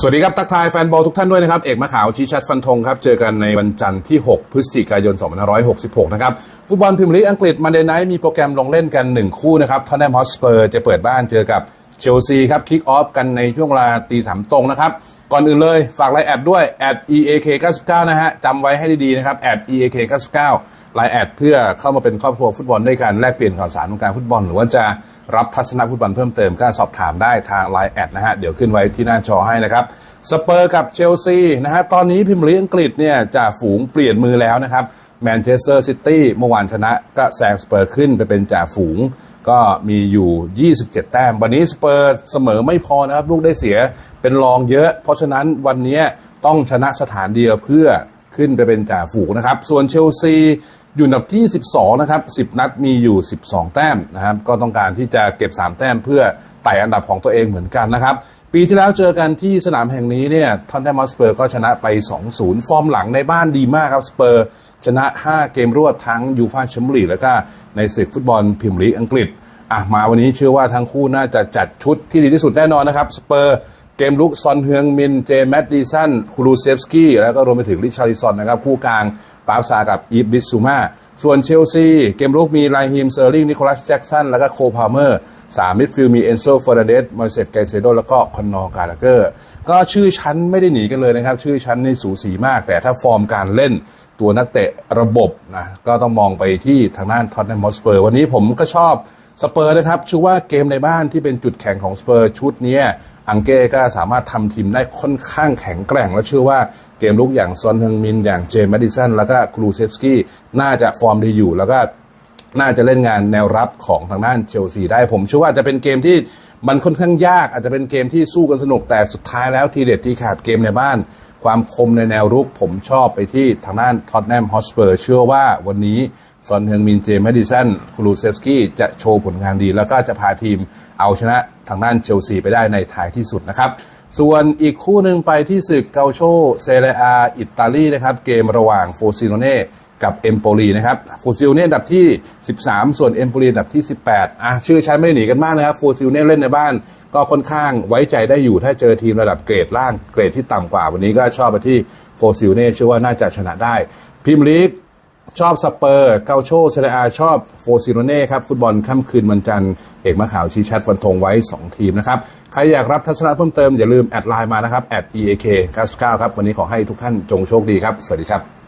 สวัสดีครับทักทายแฟนบอลทุกท่านด้วยนะครับ เอกมะขาวชี้ชัดฟันธงครับ เจอกันในวันจันทร์ที่ 6 พฤศจิกายน 2566 นะครับ ฟุตบอลพรีเมียร์ลีกอังกฤษมันเดย์ไนท์มีโปรแกรมลงเล่นกัน 1 คู่นะครับทอนแนมฮอสเปอร์จะเปิดบ้านเจอกับเชลซีครับคิกออฟกันในช่วงเวลาตีสามตรงนะครับ ก่อนอื่นเลยฝากไลน์แอดด้วยแอด eak 99นะฮะจำไว้ให้ดีๆนะครับแอด eak 99ไลน์แอดเพื่อเข้ามาเป็นครอบครัวฟุตบอลด้วยกันแลกเปลี่ยนข่าวสารวงการฟุตบอลหรือว่าจะ รับทัศนฟุตบอลเพิ่มเติมก็สอบถามได้ทางไลน์แอดนะฮะ เดี๋ยวขึ้นไว้ที่หน้าจอให้นะครับ สเปอร์กับเชลซีนะฮะ ตอนนี้พิมพ์ลีอังกฤษเนี่ยจะฝูงเปลี่ยนมือแล้วนะครับแมนเชสเตอร์ซิตี้เมื่อวานชนะก็แซงสเปอร์ขึ้นไปเป็นจ่าฝูงก็มีอยู่ 27 แต้ม วันนี้สเปอร์เสมอไม่พอนะครับ ลูกได้เสียเป็นรองเยอะ เพราะฉะนั้นวันนี้ต้องชนะสถานเดียวเพื่อ ขึ้นไปเป็นจ่าฝูงนะครับ ส่วนเชลซีอยู่อันดับที่ 12 นะครับ 10 นัดมีอยู่ 12 แต้มนะครับ ก็ต้องการที่จะเก็บ 3 แต้มเพื่อไต่อันดับของตัวเองเหมือนกันนะครับ ปีที่แล้วเจอกันที่สนามแห่งนี้เนี่ยทอนแนมอสเปอร์ก็ชนะไป 2-0 ฟอร์มหลังในบ้านดีมากครับสเปอร์ชนะ 5 เกมรวดทั้งยูฟาแชมเปี้ยนลีกแล้วก็ในศึกฟุตบอลพรีเมียร์ลีกอังกฤษอะมาวันนี้เชื่อว่าทั้งคู่น่าจะจัดชุดที่ดีที่สุดแน่นอนนะครับสเปอร์ เกมลุกซอนเฮืองมินเจแมตดิสันคูรูเซฟสกี้แล้วก็รวมไปถึงริชาริซอนนะครับ คู่กลางปาฟซากับอีฟบิสซูมาส่วนเชลซี เกมลุกมีไลฮิมเซอร์ลิงนิโคลัสแจ็กสันแล้วก็โคพาเมอร์สามมิดฟิลด์มีเอนโซเฟอร์เดสมอยเซตไกเซโดแล้วก็คอนนอร์กาลาเกอร์ก็ชื่อชั้นไม่ได้หนีกันเลยนะครับ ชื่อชั้นนี่สูสีมาก แต่ถ้าฟอร์มการเล่นตัวนักเตะระบบนะก็ต้องมองไปที่ทางด้านท็อตแนมฮอสเปอร์วันนี้ผมก็ชอบสเปอร์นะครับชื่อว่าเกมในบ้านที่เป็นจุดแข็งของสเปอร์ชุดนี้ อังเก้ก็สามารถทำทีมได้ค่อนข้างแข็งแกร่ง และเชื่อว่าเกมลุกอย่างซอนเฮงมิน อย่างเจมส์แมดิสันแล้วก็ครูเซฟสกี้น่าจะฟอร์มดีอยู่ แล้วก็น่าจะเล่นงานแนวรับของทางด้านเชลซีได้ผมเชื่อว่าจะเป็นเกมที่มันค่อนข้างยากอาจจะเป็นเกมที่สู้กันสนุกแต่สุดท้ายแล้วทีเด็ดที่ขาดเกมในบ้าน ความคมในแนวรุกผมชอบไปที่ทางด้านท็อตแนมฮอสเปอร์เชื่อว่าวันนี้ ซอนเฮงมินเจมส์ดิสันครูเซฟสกี้จะโชว์ผลงานดี แล้วก็จะพาทีมเอาชนะทางด้านเชลซีไปได้ในท้ายที่สุดนะครับ ส่วนอีกคู่หนึ่งไปที่ศึกเกาโชเซเรอาอิตาลีนะครับ เกมระหว่างโฟซิโนเน่กับเอมโปลีนะครับโฟซิลเน่อันดับที่ 13 ส่วนเอมโปลีอันดับที่ 18อะชื่อชั้นไม่หนีกันมากนะครับโฟซิลเน่เล่นในบ้าน ก็ค่อนข้างไว้ใจได้อยู่ถ้าเจอทีมระดับเกรดล่างเกรดที่ต่ำกว่า วันนี้ก็ชอบไปที่โฟซิลเน่เชื่อว่าน่าจะชนะได้พรีมลีก ชอบสเปอร์เกาโชเซเรอาชอบโฟซิโรเน่ครับ ฟุตบอลค่ำคืนวันจันทร์ เอกมะขาวชี้ชัดฟันธงไว้ 2 ทีมนะครับ ใครอยากรับทัศนะเพิ่มเติม อย่าลืมแอดไลน์มานะครับแอด eak 99ครับ วันนี้ขอให้ทุกท่านจงโชคดีครับ สวัสดีครับ